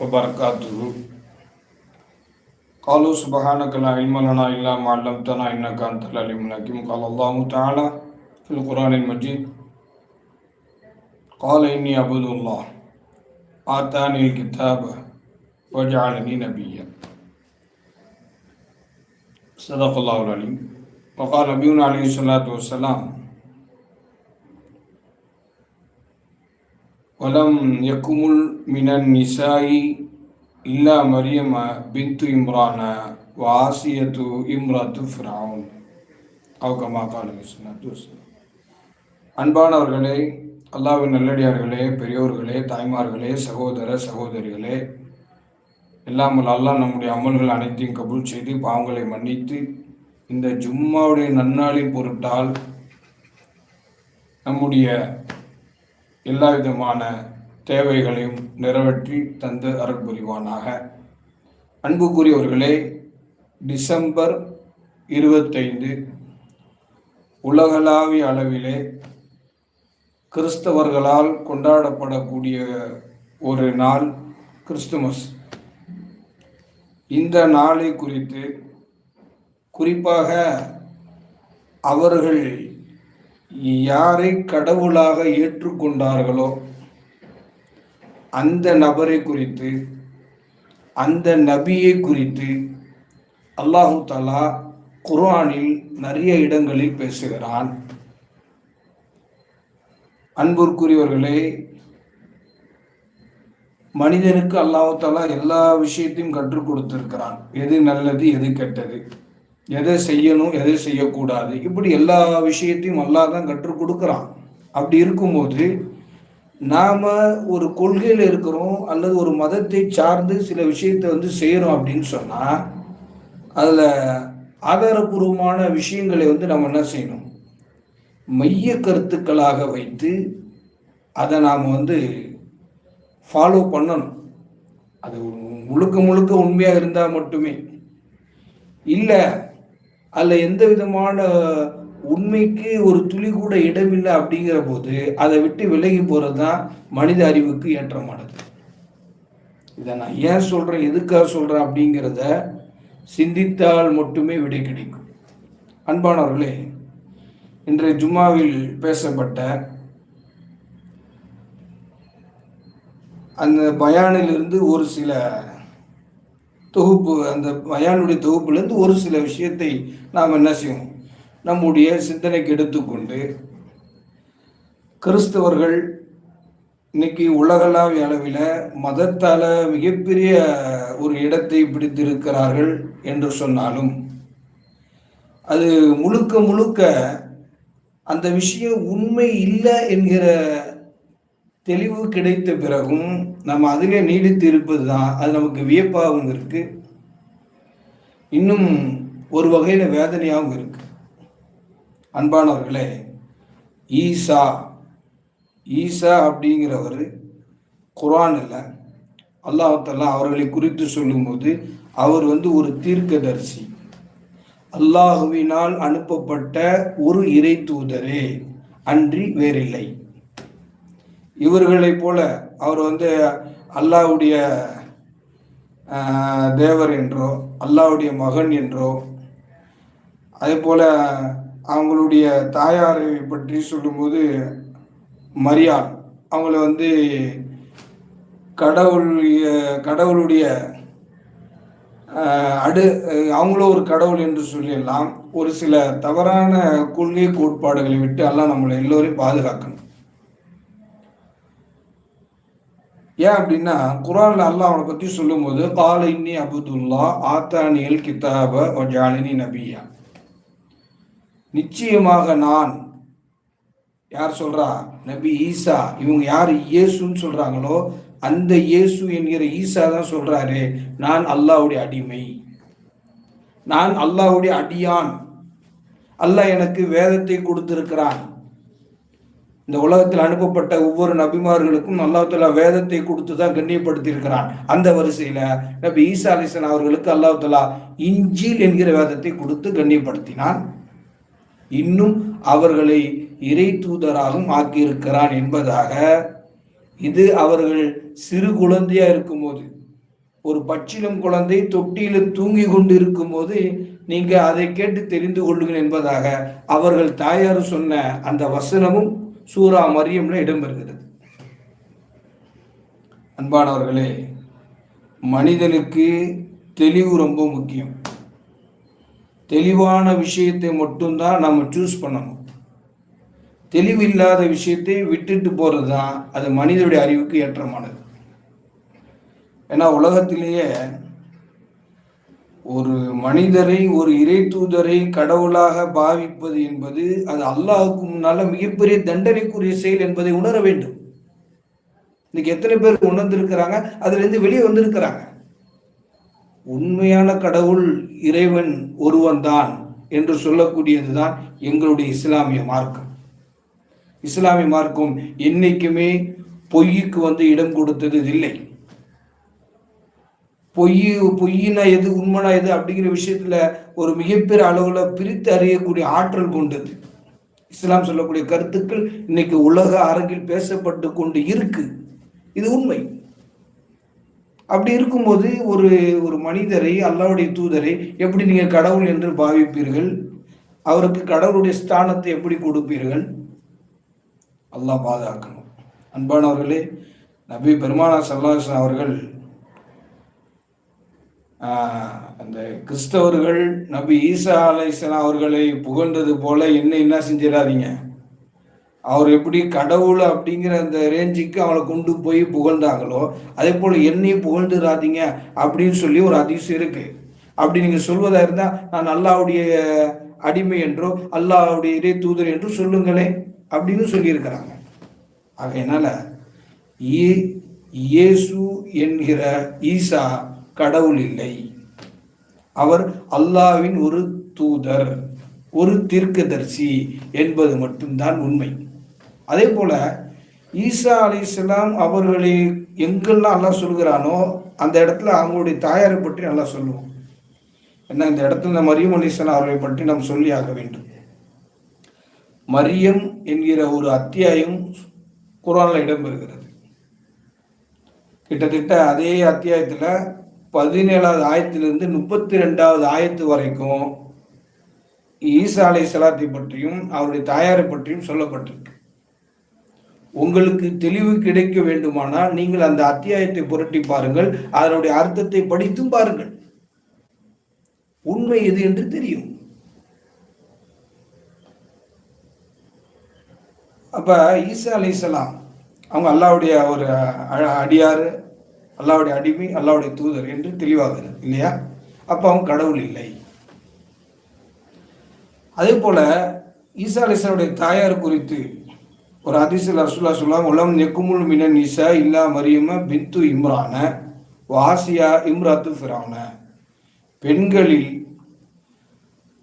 وبركاته. قالوا سبحانك لا علم لنا إلا ما علمتنا إنك أنت العليم الحكيم. قال الله تعالى في القرآن المجيد قال إني عبد الله آتاني الكتاب وجعلني نبيا. صدق الله العليم. وقال نبينا عليه الصلاة والسلام வலம் யக்குமுல் மினன் நிசாயி இல்லா மரியம் பிந்து இம்ரான வாசியத்து இம்ராத்து ஃபிரவுன். அவுகமா காலகிருஷ்ணத்து அன்பானவர்களே அல்லாவின் நல்லடியார்களே பெரியோர்களே தாய்மார்களே சகோதர சகோதரிகளே எல்லாம் அல்லாஹ் நம்முடைய அமல்கள் அனைத்தையும் கபூல் செய்து பாவங்களை மன்னித்து இந்த ஜும்மாவுடைய நன்னாளின் பொருட்டால் நம்முடைய எல்லா விதமான தேவைகளையும் நிறைவேற்றி தந்து அருள் புரிவானாக. அன்புக்குரியவர்களே டிசம்பர் இருபத்தைந்து உலகளாவிய அளவிலே கிறிஸ்தவர்களால் கொண்டாடப்படக்கூடிய ஒரு நாள் கிறிஸ்துமஸ். இந்த நாளை குறித்து குறிப்பாக அவர்கள் யாரை கடவுளாக ஏற்றுக்கொண்டார்களோ அந்த நபரை குறித்து அந்த நபியை குறித்து அல்லாஹு தலா குர்ஆனில் நிறைய இடங்களில் பேசுகிறான். அன்பிற்குரியவர்களே மனிதனுக்கு அல்லாஹு தலா எல்லா விஷயத்தையும் கற்றுக் கொடுத்திருக்கிறான். எது நல்லது எது கெட்டது? எதை செய்யணும் எதை செய்யக்கூடாது? இப்படி எல்லா விஷயத்தையும் அல்லா தான் கற்றுக் கொடுக்குறான். அப்படி இருக்கும்போது நாம் ஒரு கொள்கையில் இருக்கிறோம் அல்லது ஒரு மதத்தை சார்ந்து சில விஷயத்தை வந்து செய்கிறோம் அப்படின்னு சொன்னால் அதில் ஆதாரபூர்வமான விஷயங்களை வந்து நம்ம என்ன செய்யணும்? மைய கருத்துக்களாக வைத்து அதை நாம் வந்து ஃபாலோ பண்ணணும். அது முழுக்க முழுக்க உண்மையாக இருந்தால் மட்டுமே. இல்லை அதில் எந்த விதமான உண்மைக்கு ஒரு துளி கூட இடமில்லை அப்படிங்கிற போது அதை விட்டு விலகி போகிறது தான் மனித அறிவுக்கு ஏற்றமானது இதை நான் ஏன் சொல்கிறேன் எதுக்காக சொல்கிறேன் அப்படிங்கிறத சிந்தித்தால் மட்டுமே விடை கிடைக்கும். அன்பானவர்களே இன்றைய ஜும்மாவில் பேசப்பட்ட அந்த பயானிலிருந்து ஒரு சில தொகுப்பு அந்த மயானுடைய தொகுப்புலேருந்து ஒரு சில விஷயத்தை நாம் என்ன செய்வோம்? நம்முடைய சிந்தனைக்கு எடுத்துக்கொண்டு கிறிஸ்தவர்கள் இன்னைக்கு உலகளாவிய அளவில் மதத்தால் மிகப்பெரிய ஒரு இடத்தை பிடித்திருக்கிறார்கள் என்று சொன்னாலும் அது முழுக்க முழுக்க அந்த விஷயம் உண்மை இல்லை என்கிற தெளிவு கிடைத்த பிறகும் நம்ம அதிலே நீடித்து இருப்பது தான் அது நமக்கு வியப்பாகவும் இருக்கு. இன்னும் ஒரு வகையில் வேதனையாகவும் இருக்கு. அன்பானவர்களே ஈசா ஈசா அப்படிங்கிறவர் குரானில் அல்லாஹாலா அவர்களை குறித்து சொல்லும்போது அவர் வந்து ஒரு தீர்க்கதரிசி. அல்லாஹுவினால் அனுப்பப்பட்ட ஒரு இறை தூதரே அன்றி வேறில்லை. இவர்களைப் போல அவர் வந்து அல்லாவுடைய தேவர் என்றோ அல்லாவுடைய மகன் என்றோ அதே போல் அவங்களுடைய தாயாரை பற்றி சொல்லும்போது மரியாள் அவங்கள வந்து கடவுளுடைய கடவுளுடைய அடு அவங்களும் ஒரு கடவுள் என்று சொல்லிடலாம். ஒரு சில தவறான கொள்கை கோட்பாடுகளை விட்டு எல்லாம் நம்மளை எல்லோரையும் பாதுகாக்கணும். ஏன் அப்படின்னா குரான்ல அல்லாஹ் அவனை பத்தி சொல்லும்போது கால இன்னி அபுதுல்லா ஆத்தானியல் கிதாப ஜாலினி நபியா. நிச்சயமாக நான் யார் சொல்றா? நபி ஈசா. இவங்க யார்? இயேசுன்னு சொல்றாங்களோ அந்த இயேசு என்கிற ஈசா தான் சொல்றாரு நான் அல்லாவுடைய அடிமை. நான் அல்லாவுடைய அடியான். அல்லாஹ் எனக்கு வேதத்தை கொடுத்திருக்கிறான். இந்த உலகத்தில் அனுப்பப்பட்ட ஒவ்வொரு நபிமார்களுக்கும் அல்லாஹால வேதத்தை கொடுத்து தான் கண்ணியப்படுத்தி இருக்கிறான் அந்த வரிசையில் நபி ஈசா அலிசன் அவர்களுக்கு அல்லாஹாலா இஞ்சில் என்கிற வேதத்தை கொடுத்து கண்ணியப்படுத்தினான். இன்னும் அவர்களை இறை தூதராகவும் ஆக்கியிருக்கிறான் என்பதாக. இது அவர்கள் சிறு குழந்தையா இருக்கும்போது ஒரு பச்சிலம் குழந்தை தொட்டியில் தூங்கி கொண்டு இருக்கும்போது நீங்க அதை கேட்டு தெரிந்து கொள்ளுங்கள் என்பதாக அவர்கள் தாயார் சொன்ன அந்த வசனமும் சூரா மரியம்ல இடம்பெறுகிறது அன்பானவர்களே மனிதனுக்கு தெளிவு ரொம்ப முக்கியம். தெளிவான விஷயத்தை மட்டும்தான் நம்ம சூஸ் பண்ணணும். தெளிவு இல்லாத விஷயத்தை விட்டுட்டு போகிறது தான் அது மனிதனுடைய அறிவுக்கு ஏற்றமானது. ஏன்னா உலகத்திலேயே ஒரு மனிதரை ஒரு இறை தூதரை கடவுளாக பாவிப்பது என்பது அது அல்லாஹுக்கு முன்னால மிகப்பெரிய தண்டனைக்குரிய செயல் என்பதை உணர வேண்டும். இன்னைக்கு எத்தனை பேர் உணர்ந்திருக்கிறாங்க? அதுல இருந்து வெளியே வந்திருக்கிறாங்க. உண்மையான கடவுள் இறைவன் ஒருவன் தான் என்று சொல்லக்கூடியதுதான் எங்களுடைய இஸ்லாமிய மார்க்கம். இஸ்லாமிய மார்க்கம் என்னைக்குமே பொய்யுக்கு வந்து இடம் கொடுத்தது இல்லை பொய் பொய்னா எது உண்மைனா எது அப்படிங்கிற விஷயத்துல ஒரு மிகப்பெரிய அளவுல பிரித்து அறியக்கூடிய ஆற்றல் கொண்டது. இஸ்லாம் சொல்லக்கூடிய கருத்துக்கள் இன்னைக்கு உலக அரங்கில் பேசப்பட்டு கொண்டு இருக்கு. இது உண்மை. அப்படி இருக்கும்போது ஒரு ஒரு மனிதரை அல்லாவுடைய தூதரை எப்படி நீங்க கடவுள் என்று பாவிப்பீர்கள்? அவருக்கு கடவுளுடைய ஸ்தானத்தை எப்படி கொடுப்பீர்கள்? அல்லாஹ் பாதுகாக்கணும். அன்பானவர்களே நபி பெருமானா சல்லாஹன் அவர்கள் அந்த கிறிஸ்தவர்கள் நபி ஈசா அலைசலாம் அவர்களை புகழ்ந்தது போல என்ன என்ன செஞ்சிடாதீங்க? அவர் எப்படி கடவுள் அப்படிங்கிற அந்த ரேஞ்சுக்கு அவளை கொண்டு போய் புகழ்ந்தாங்களோ அதே போல் என்னையும் புகழ்ந்துடாதீங்க அப்படின்னு சொல்லி ஒரு அதிசயம் இருக்கு. அப்படி நீங்கள் சொல்வதா இருந்தால் நான் அல்லாவுடைய அடிமை என்றோ அல்லாவுடைய இறை தூதர் என்றோ சொல்லுங்களேன் அப்படின்னு சொல்லியிருக்கிறாங்க. ஆக என்னால் ஏ இயேசு என்கிற ஈசா கடவுள் இல்லை அவர் அல்லாவின் ஒரு தூதர் ஒரு தீர்க்கதர்சி என்பது மட்டும்தான் உண்மை. அதே போல ஈசா அலி இஸ்லாம் அவர்களை எங்கெல்லாம் நல்லா சொல்கிறானோ அந்த இடத்துல அவங்களுடைய தாயாரை பற்றி நல்லா சொல்லுவோம். ஏன்னா இந்த இடத்துல மரியம் அலி இஸ்லாம் அவர்களை பற்றி நாம் சொல்லி ஆக வேண்டும். மரியம் என்கிற ஒரு அத்தியாயம் குரானில் இடம்பெறுகிறது. கிட்டத்தட்ட அதே அத்தியாயத்தில் பதினேழாவது ஆயத்திலிருந்து முப்பத்தி ரெண்டாவது ஆயத்து வரைக்கும் ஈசா அலை சலாத்தை பற்றியும் அவருடைய தாயாரை பற்றியும் சொல்லப்பட்டிருக்கு. உங்களுக்கு தெளிவு கிடைக்க வேண்டுமானால் நீங்கள் அந்த அத்தியாயத்தை புரட்டி பாருங்கள். அதனுடைய அர்த்தத்தை படித்தும் பாருங்கள். உண்மை எது என்று தெரியும். அப்ப ஈசா அலை அவங்க அல்லாவுடைய ஒரு அடியாறு அல்லாவுடைய அடிமை அல்லாவுடைய தூதர் என்று தெளிவாகிறது இல்லையா? அப்போ அவங்க கடவுள் இல்லை. அதே போல ஈசா அலிசனுடைய தாயார் குறித்து ஒரு அதிசல் ரசுல்லா சொல்லாம் உலம் நெக்குமுல் மினன் ஈசா இல்லா மரியம பித்து இம்ரான வாசியா இம்ராத்து ஃபிரான. பெண்களில்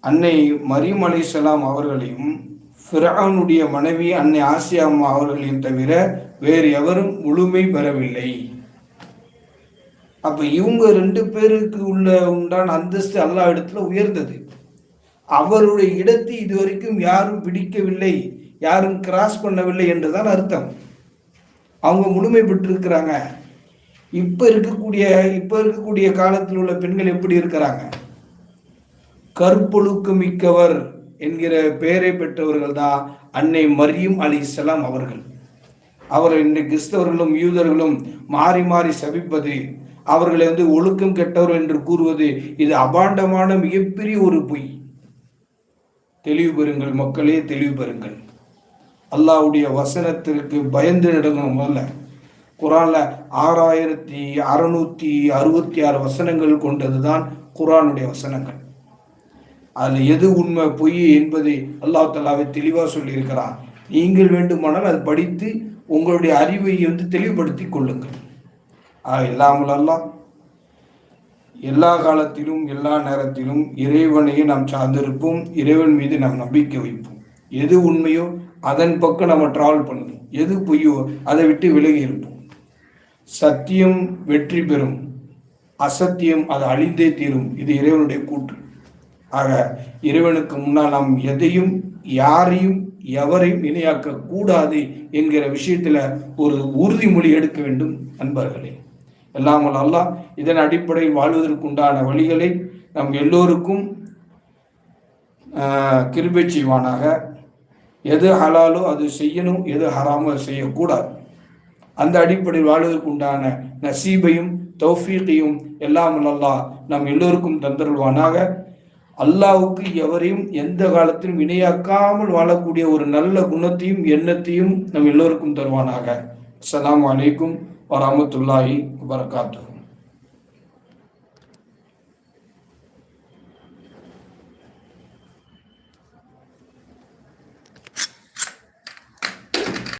அன்னை மரியம் அலிசலாம் அவர்களையும் ஃபிரானுடைய மனைவி அன்னை ஆசியா அம்மா அவர்களையும் தவிர வேறு எவரும் முழுமை பெறவில்லை. அப்ப இவங்க ரெண்டு பேருக்கு உள்ள உண்டான அந்தஸ்து அல்லா இடத்துல உயர்ந்தது. அவருடைய இடத்தை இதுவரைக்கும் யாரும் பிடிக்கவில்லை யாரும் கிராஸ் பண்ணவில்லை என்றுதான் அர்த்தம். அவங்க முழுமை பெற்றிருக்கிறாங்க. இப்போ இருக்கக்கூடிய இப்போ இருக்கக்கூடிய காலத்தில் உள்ள பெண்கள் எப்படி இருக்கிறாங்க? கற்பொழுக்கு மிக்கவர் என்கிற பெயரை பெற்றவர்கள் தான் அன்னை மரியும் அலி இஸ்லாம் அவர்கள். அவர் இன்றைக்கு கிறிஸ்தவர்களும் யூதர்களும் மாறி மாறி சபிப்பது அவர்களை வந்து ஒழுக்கம் கெட்டவர் என்று கூறுவது இது அபாண்டமான மிகப்பெரிய ஒரு பொய். தெளிவு பெறுங்கள் மக்களே தெளிவு பெறுங்கள். அல்லாவுடைய வசனத்திற்கு பயந்து நடக்கணும் முதல்ல. குரான்ல ஆறாயிரத்தி அறுநூத்தி அறுபத்தி ஆறு வசனங்கள் கொண்டது தான் குரானுடைய வசனங்கள். அதில் எது உண்மை பொய் என்பதை அல்லா தலாவை தெளிவாக சொல்லியிருக்கிறான். நீங்கள் வேண்டுமானால் அது படித்து உங்களுடைய அறிவை வந்து தெளிவுபடுத்தி கொள்ளுங்கள். இல்லாமலெல்லாம் எல்லா காலத்திலும் எல்லா நேரத்திலும் இறைவனையே நாம் சார்ந்திருப்போம். இறைவன் மீது நாம் நம்பிக்கை வைப்போம். எது உண்மையோ அதன் பக்கம் நம்ம டிராவல் பண்ணணும். எது பொய்யோ அதை விட்டு விலகி இருப்போம். சத்தியம் வெற்றி பெறும். அசத்தியம் அது அழிந்தே தீரும். இது இறைவனுடைய கூற்று. ஆக இறைவனுக்கு முன்னால் நாம் எதையும் யாரையும் எவரையும் இணையாக்க கூடாது என்கிற விஷயத்தில் ஒரு உறுதிமொழி எடுக்க வேண்டும். நண்பர்களே எல்லாம் வல்ல அல்லாஹ் இதன் அடிப்படையில் வாழ்வதற்குண்டான வழிகளை நம் எல்லோருக்கும் கிருபை செய்வானாக. எது ஹலாலோ அது செய்யணும் எது ஹராமோ செய்யக்கூடாது. அந்த அடிப்படையில் வாழ்வதற்குண்டான நசீபையும் தௌஃபீக்கையும் எல்லாம் அல்லாஹ் நம் எல்லோருக்கும் தந்தருள்வானாக. அல்லாவுக்கு எவரையும் எந்த காலத்திலும் இணையாக்காமல் வாழக்கூடிய ஒரு நல்ல குணத்தையும் எண்ணத்தையும் நம் எல்லோருக்கும் தருவானாக. அஸ்ஸலாமு வலைக்கும் வரஹ்மத்துல்லாஹி வபரகாத்துஹு